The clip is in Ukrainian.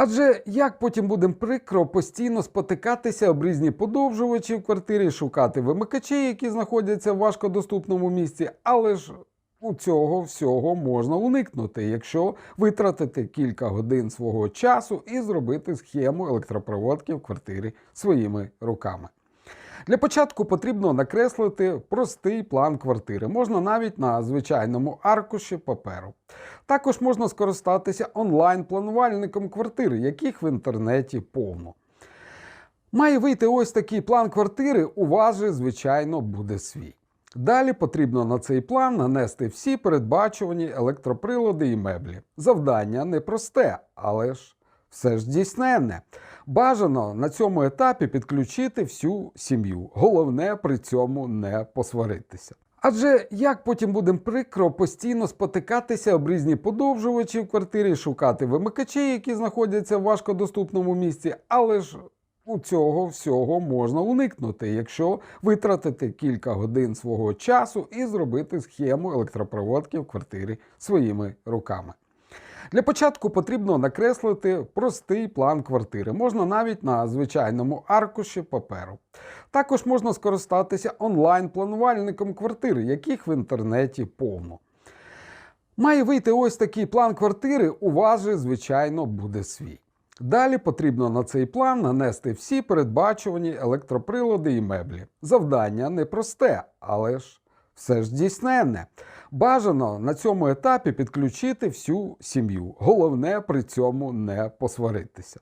Адже як потім будемо прикро постійно спотикатися об різні подовжувачі в квартирі, шукати вимикачі, які знаходяться в важкодоступному місці, але ж у цього всього можна уникнути, якщо витратити кілька годин свого часу і зробити схему електропроводки в квартирі своїми руками. Для початку потрібно накреслити простий план квартири. Можна навіть на звичайному аркуші паперу. Також можна скористатися онлайн-планувальником квартири, яких в інтернеті повно. Має вийти ось такий план квартири, у вас же, звичайно, буде свій. Далі потрібно на цей план нанести всі передбачувані електроприлади і меблі. Завдання непросте, але ж все ж здійсненне. Бажано на цьому етапі підключити всю сім'ю. Головне при цьому не посваритися. Адже як потім будемо прикро постійно спотикатися об різні подовжувачі в квартирі, шукати вимикачі, які знаходяться в важкодоступному місці, але ж у цього всього можна уникнути, якщо витратити кілька годин свого часу і зробити схему електропроводки в квартирі своїми руками. Для початку потрібно накреслити простий план квартири. Можна навіть на звичайному аркуші паперу. Також можна скористатися онлайн-планувальником квартири, яких в інтернеті повно. Має вийти ось такий план квартири, у вас же, звичайно, буде свій. Далі потрібно на цей план нанести всі передбачувані електроприлади і меблі. Завдання непросте, але ж все ж здійсненне. Бажано на цьому етапі підключити всю сім'ю. Головне при цьому не посваритися.